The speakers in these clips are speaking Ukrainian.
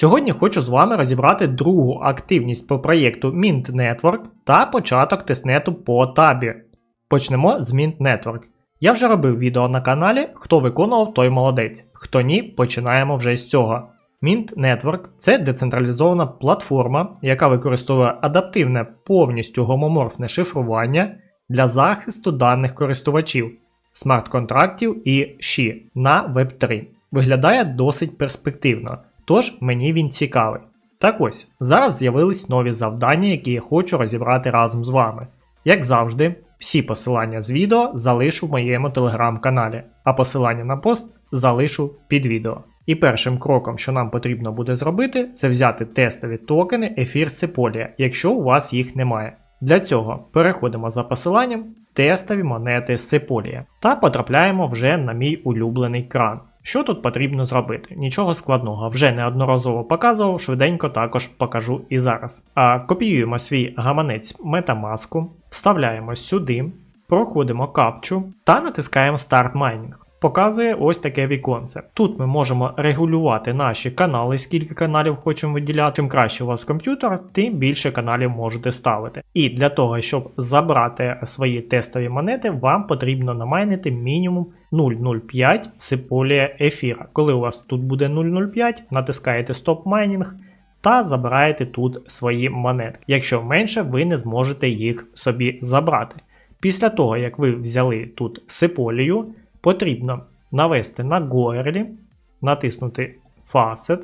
Сьогодні хочу з вами розібрати другу активність по проєкту Mint Network та початок тестнету по табі. Почнемо з Mint Network. Я вже робив відео на каналі, хто виконував, той молодець. Хто ні, починаємо вже з цього. Mint Network це децентралізована платформа, яка використовує адаптивне повністю гомоморфне шифрування для захисту даних користувачів, смарт-контрактів і SHI на Web3. Виглядає досить перспективно, тож мені він цікавий. Так ось, зараз з'явились нові завдання, які я хочу розібрати разом з вами. Як завжди, всі посилання з відео залишу в моєму телеграм-каналі, а посилання на пост залишу під відео. І першим кроком, що нам потрібно буде зробити, це взяти тестові токени Ефір Sepolia, якщо у вас їх немає. Для цього переходимо за посиланням тестові монети Sepolia та потрапляємо вже на мій улюблений кран. Що тут потрібно зробити? Нічого складного, вже неодноразово показував, швиденько також покажу і зараз. А копіюємо свій гаманець Metamask, вставляємо сюди, проходимо капчу та натискаємо Start Mining. Показує ось таке віконце. Тут ми можемо регулювати наші канали, скільки каналів хочемо виділяти. Чим краще у вас комп'ютер, тим більше каналів можете ставити. І для того, щоб забрати свої тестові монети, вам потрібно намайнити мінімум 0,05 сиполія ефіра. Коли у вас тут буде 0,05, натискаєте Stop Mining та забираєте тут свої монетки. Якщо менше, ви не зможете їх собі забрати. Після того, як ви взяли тут сиполію, потрібно навести на Гоерлі, натиснути Facet.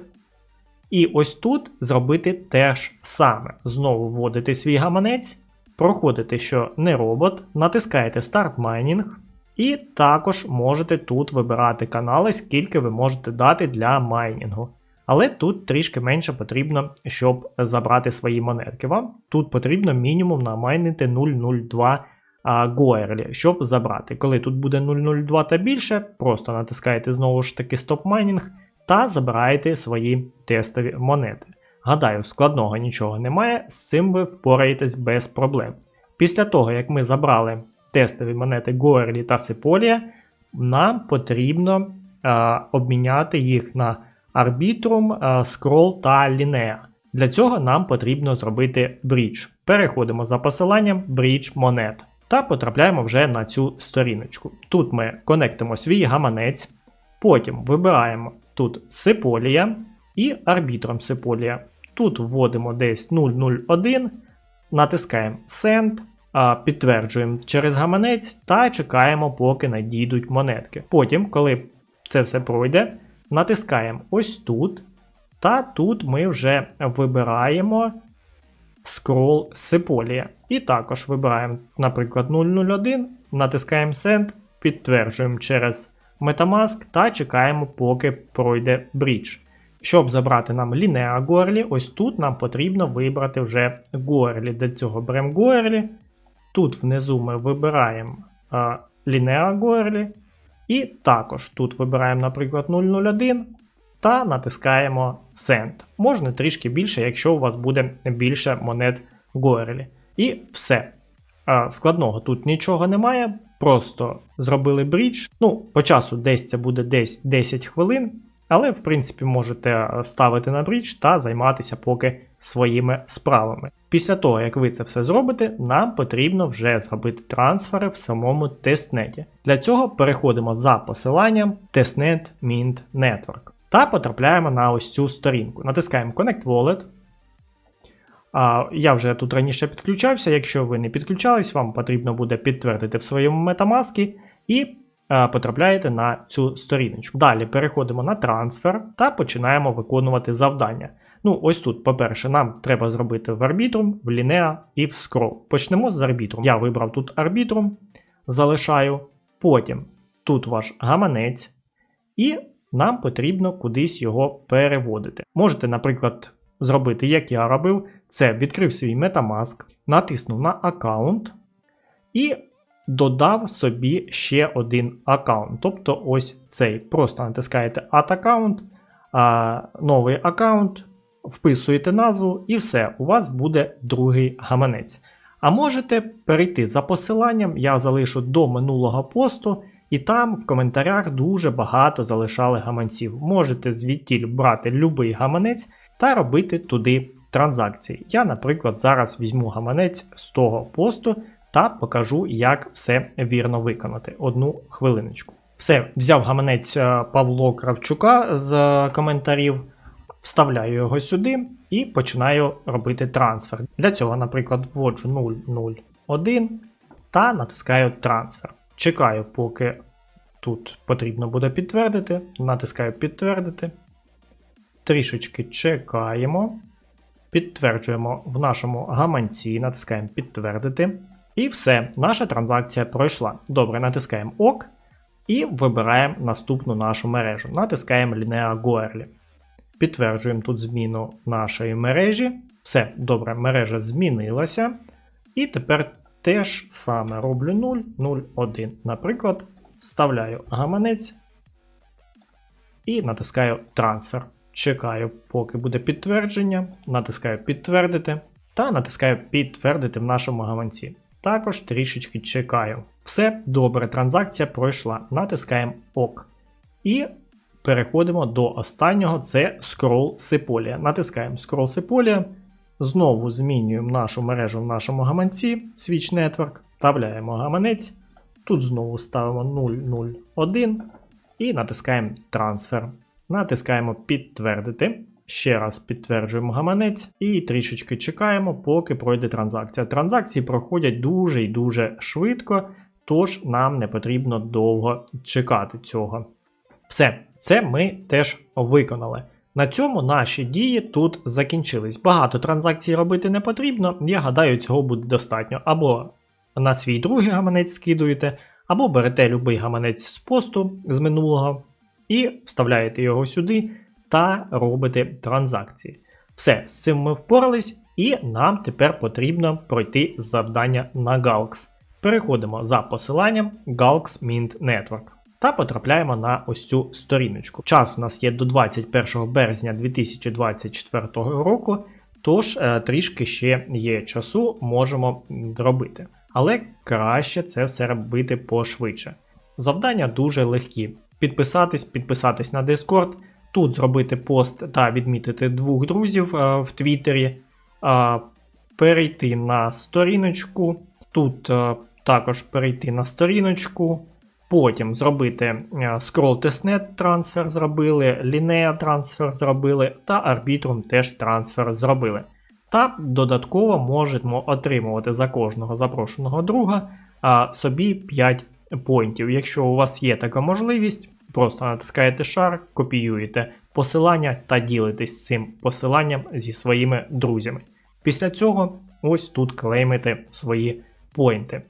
І ось тут зробити те ж саме. Знову вводите свій гаманець, проходите, що не робот, натискаєте Start Mining, і також можете тут вибирати канали, скільки ви можете дати для майнінгу. Але тут трішки менше потрібно, щоб забрати свої монетки. Вам тут потрібно мінімум намайнити 0,02 Гоерлі, щоб забрати. Коли тут буде 0,02 та більше, просто натискаєте знову ж таки Stop Mining та забираєте свої тестові монети. Гадаю, складного нічого немає, з цим ви впораєтесь без проблем. Після того, як ми забрали тестові монети Гоерлі та Сиполія, нам потрібно а, обміняти їх на Arbitrum, а, Scroll та Linea. Для цього нам потрібно зробити брідж. Переходимо за посиланням Bridge монет та потрапляємо вже на цю сторіночку. Тут ми конектимо свій гаманець, потім вибираємо тут Сиполія і арбітром Сиполія. Тут вводимо десь 001, натискаємо Send, підтверджуємо через гаманець та чекаємо, поки надійдуть монетки. Потім, коли це все пройде, натискаємо ось тут. Та тут ми вже вибираємо Scroll Sepolia. І також вибираємо, наприклад, 001, натискаємо Send, підтверджуємо через Metamask та чекаємо, поки пройде брідж. Щоб забрати нам Linea Goerli, ось тут нам потрібно вибрати вже Goerli. Для цього беремо Goerli. Тут внизу ми вибираємо Linea Goerli. І також тут вибираємо, наприклад, 001 та натискаємо Send. Можна трішки більше, якщо у вас буде більше монет Goerli. І все. А, Складного тут нічого немає. Просто зробили брідж. Ну, по часу десь це буде десь 10 хвилин. Але, в принципі, можете ставити на брідж та займатися поки своїми справами. Після того, як ви це все зробите, нам потрібно вже зробити трансфери в самому тестнеті. Для цього переходимо за посиланням Testnet Mint Network та потрапляємо на ось цю сторінку. Натискаємо Connect Wallet. Я вже тут раніше підключався. Якщо ви не підключались, вам потрібно буде підтвердити в своєму Metamask і а, потрапляєте на цю сторіночку. Далі переходимо на трансфер та починаємо виконувати завдання. Ну, ось тут, по-перше, нам треба зробити в Arbitrum, в Linea і в Scroll. Почнемо з Arbitrum. Я вибрав тут Arbitrum, залишаю. Потім тут ваш гаманець, і нам потрібно кудись його переводити. Можете, наприклад, зробити, як я робив, це відкрив свій Metamask, натиснув на аккаунт і додав собі ще один аккаунт. Тобто ось цей. Просто натискаєте Add аккаунт, новий аккаунт, вписуєте назву і все, у вас буде другий гаманець. А можете перейти за посиланням, я залишу до минулого посту, і там в коментарях дуже багато залишали гаманців. Можете звідтіль брати будь-який гаманець та робити туди транзакції. Я, наприклад, зараз візьму гаманець з того посту та покажу, як все вірно виконати. Одну хвилиночку. Все, взяв гаманець е, Павло Кравчука з коментарів, вставляю його сюди і починаю робити трансфер. Для цього, наприклад, вводжу 001 та натискаю трансфер. Чекаю, поки тут потрібно буде підтвердити. Натискаю підтвердити. Трішечки чекаємо. Підтверджуємо в нашому гаманці, натискаємо підтвердити. І все, наша транзакція пройшла. Добре, натискаємо ОК і вибираємо наступну нашу мережу. Натискаємо Linea Goerli. Підтверджуємо тут зміну нашої мережі. Все, добре, мережа змінилася. І тепер теж саме роблю 0, 0, 1. Наприклад, вставляю гаманець і натискаю трансфер. Чекаю, поки буде підтвердження. Натискаю підтвердити та натискаю підтвердити в нашому гаманці. Також трішечки чекаю. Все добре, транзакція пройшла. Натискаємо ОК. І переходимо до останнього це Scroll Sepolia. Натискаємо Scroll Sepolia. Знову змінюємо нашу мережу в нашому гаманці, Switch Network, вставляємо гаманець. Тут знову ставимо 001 і натискаємо трансфер. Натискаємо підтвердити. Ще раз підтверджуємо гаманець і трішечки чекаємо, поки пройде транзакція. Транзакції проходять дуже і дуже швидко, тож нам не потрібно довго чекати цього. Все, це ми теж виконали. На цьому наші дії тут закінчились. Багато транзакцій робити не потрібно, я гадаю, цього буде достатньо. Або на свій другий гаманець скидуєте, або берете будь-який гаманець з посту з минулого і вставляєте його сюди та робите транзакції. Все, з цим ми впорались, і нам тепер потрібно пройти завдання на Galx. Переходимо за посиланням Galx Mint Network та потрапляємо на ось цю сторіночку. Час у нас є до 21 березня 2024 року, тож е, трішки ще є часу, можемо робити. Але краще це все робити пошвидше. Завдання дуже легкі. Підписатись, підписатись на Discord, тут зробити пост та відмітити двох друзів е, в Твіттері, е, перейти на сторіночку, тут е, також перейти на сторіночку. Потім зробити Scroll Testnet трансфер зробили, Linea трансфер зробили, та Arbitrum теж трансфер зробили. Та додатково можемо отримувати за кожного запрошеного друга а, собі 5 поінтів. Якщо у вас є така можливість, просто натискаєте шар, копіюєте посилання та ділитесь цим посиланням зі своїми друзями. Після цього ось тут клеймите свої поінти.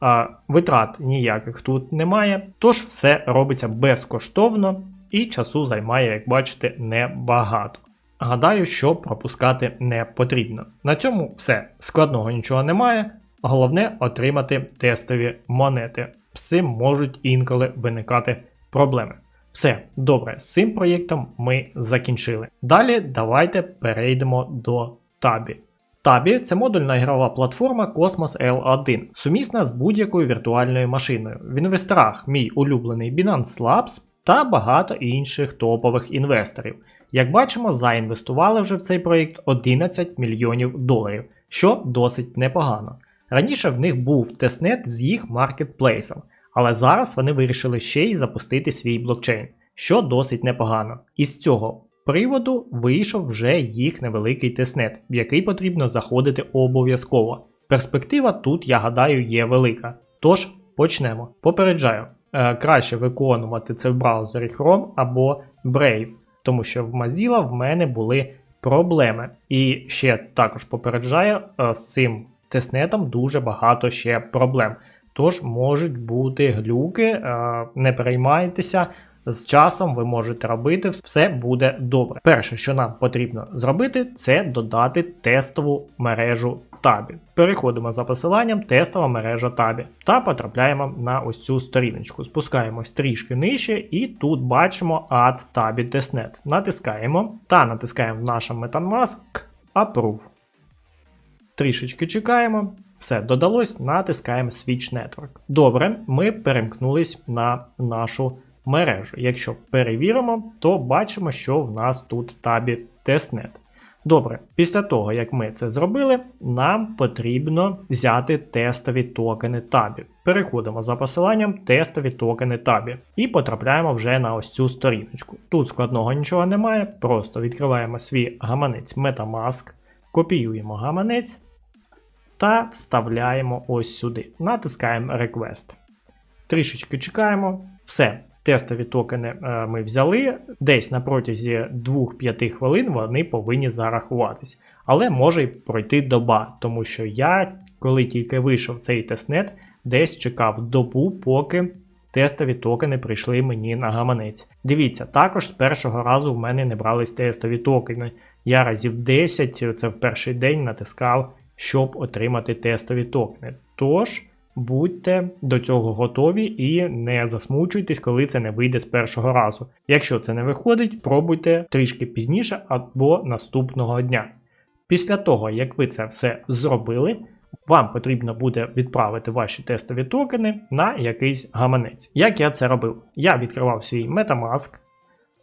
А Витрат ніяких тут немає, тож все робиться безкоштовно і часу займає, як бачите, небагато. Гадаю, що пропускати не потрібно. На цьому все. Складного нічого немає. Головне отримати тестові монети. Цим можуть інколи виникати проблеми. Все, добре, з цим проєктом ми закінчили. Далі давайте перейдемо до табі. Табі це модульна ігрова платформа Cosmos L1, сумісна з будь-якою віртуальною машиною. В інвесторах мій улюблений Binance Labs та багато інших топових інвесторів. Як бачимо, заінвестували вже в цей проєкт 11 мільйонів доларів, що досить непогано. Раніше в них був тестнет з їх маркетплейсом, але зараз вони вирішили ще й запустити свій блокчейн, що досить непогано. Із цього приводу вийшов вже їх невеликий тестнет, в який потрібно заходити обов'язково. Перспектива тут, я гадаю, є велика. Тож почнемо. Попереджаю, е, краще виконувати це в браузері Chrome або Brave, тому що в Mozilla в мене були проблеми. І ще також попереджаю, е, з цим тестнетом дуже багато ще проблем. Тож можуть бути глюки, е, не переймайтеся. З часом ви можете робити, все буде добре. Перше, що нам потрібно зробити, це додати тестову мережу табі. Переходимо за посиланням тестова мережа табі та потрапляємо на ось цю сторіночку. Спускаємось трішки нижче, і тут бачимо Add Tabby Testnet. Натискаємо та натискаємо в наш Metamask Approve. Трішечки чекаємо. Все, додалось, натискаємо Switch Network. Добре, ми перемкнулись на нашу мережу. Якщо перевіримо, то бачимо, що в нас тут табі Testnet. Добре, після того, як ми це зробили, нам потрібно взяти тестові токени табі. Переходимо за посиланням тестові токени табі і потрапляємо вже на ось цю сторіночку. Тут складного нічого немає, просто відкриваємо свій гаманець Metamask, копіюємо гаманець та вставляємо ось сюди. Натискаємо Request. Трішечки чекаємо. Все, тестові токени е, ми взяли. Десь на протязі 2-5 хвилин вони повинні зарахуватись. Але може й пройти доба, тому що я, коли тільки вийшов цей тестнет, десь чекав добу, поки тестові токени прийшли мені на гаманець. Дивіться, також з першого разу в мене не брались тестові токени. Я разів 10, це в перший день натискав, щоб отримати тестові токени. Тож. Будьте до цього готові і не засмучуйтесь, коли це не вийде з першого разу. Якщо це не виходить, пробуйте трішки пізніше або наступного дня. Після того, як ви це все зробили, вам потрібно буде відправити ваші тестові токени на якийсь гаманець. Як я це робив? Я відкривав свій Metamask,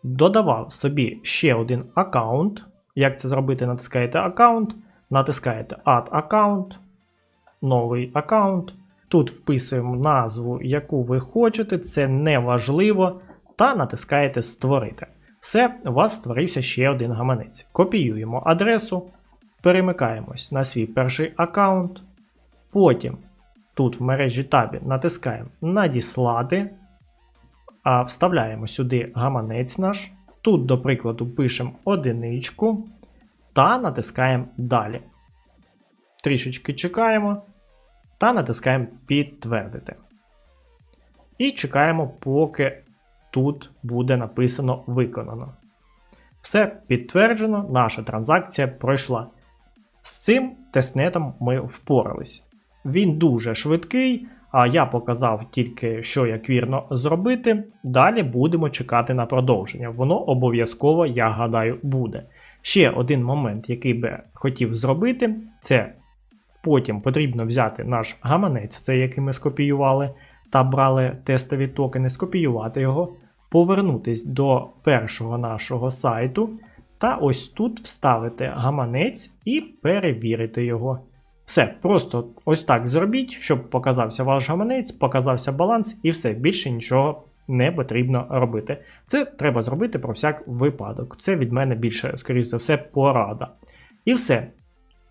додавав собі ще один аккаунт. Як це зробити? Натискаєте аккаунт, натискаєте Add аккаунт, новий аккаунт. Тут вписуємо назву, яку ви хочете, це не важливо, та натискаєте Створити. Все, у вас створився ще один гаманець. Копіюємо адресу, перемикаємось на свій перший аккаунт. Потім тут в мережі табі натискаємо Надіслати, а вставляємо сюди гаманець наш. Тут, до прикладу, пишемо одиничку та натискаємо Далі. Трішечки чекаємо та натискаємо Підтвердити. І чекаємо, поки тут буде написано Виконано. Все підтверджено, наша транзакція пройшла. З цим тестнетом ми впорались. Він дуже швидкий, а я показав тільки, що як вірно зробити. Далі будемо чекати на продовження. Воно обов'язково, я гадаю, буде. Ще один момент, який би хотів зробити, це Потім потрібно взяти наш гаманець, цей який ми скопіювали та брали тестові токени, скопіювати його, повернутись до першого нашого сайту, та ось тут вставити гаманець і перевірити його. Все, просто ось так зробіть, щоб показався ваш гаманець, показався баланс, і все, більше нічого не потрібно робити. Це треба зробити про всяк випадок. Це від мене більше, скоріше за все, порада. І все.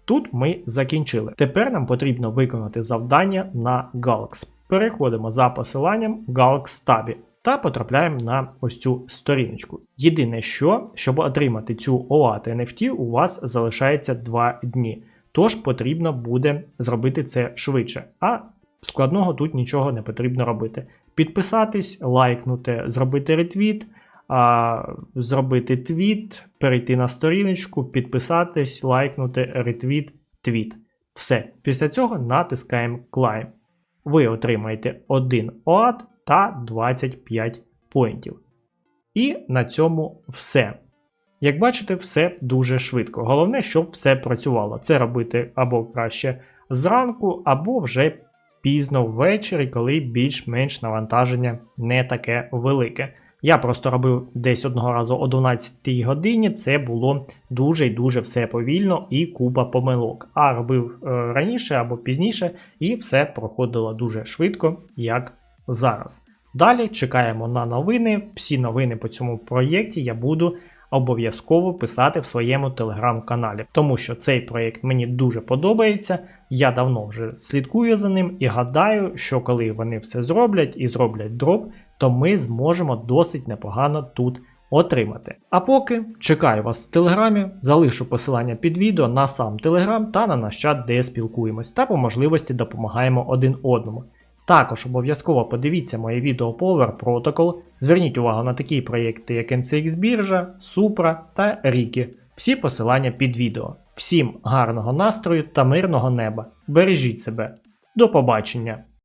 Тут ми закінчили. Тепер нам потрібно виконати завдання на Galx. Переходимо за посиланням Galx Tabі та потрапляємо на ось цю сторіночку. Єдине, що, щоб отримати цю OAT NFT, у вас залишається 2 дні. Тож потрібно буде зробити це швидше. А складного тут нічого не потрібно робити. Підписатись, лайкнути, зробити ретвіт а, зробити твіт, перейти на сторіночку, підписатись, лайкнути, ретвіт, твіт. Все. Після цього натискаємо Climb. Ви отримаєте 1 ОАД та 25 поінтів. І на цьому все. Як бачите, все дуже швидко. Головне, щоб все працювало. Це робити або краще зранку, або вже пізно ввечері, коли більш-менш навантаження не таке велике. Я просто робив десь одного разу о 12 годині, це було дуже і дуже все повільно і купа помилок. А робив е, раніше або пізніше, і все проходило дуже швидко, як зараз. Далі чекаємо на новини. Всі новини по цьому проєкті я буду обов'язково писати в своєму телеграм-каналі, тому що цей проєкт мені дуже подобається. Я давно вже слідкую за ним і гадаю, що коли вони все зроблять і зроблять дроп, то ми зможемо досить непогано тут отримати. А поки чекаю вас в телеграмі, залишу посилання під відео на сам телеграм та на наш чат, де спілкуємось, та по можливості допомагаємо один одному. Також обов'язково подивіться моє відео Power Protocol. Зверніть увагу на такі проєкти, як NCX біржа, Supra та Ріки. Всі посилання під відео. Всім гарного настрою та мирного неба. Бережіть себе. До побачення!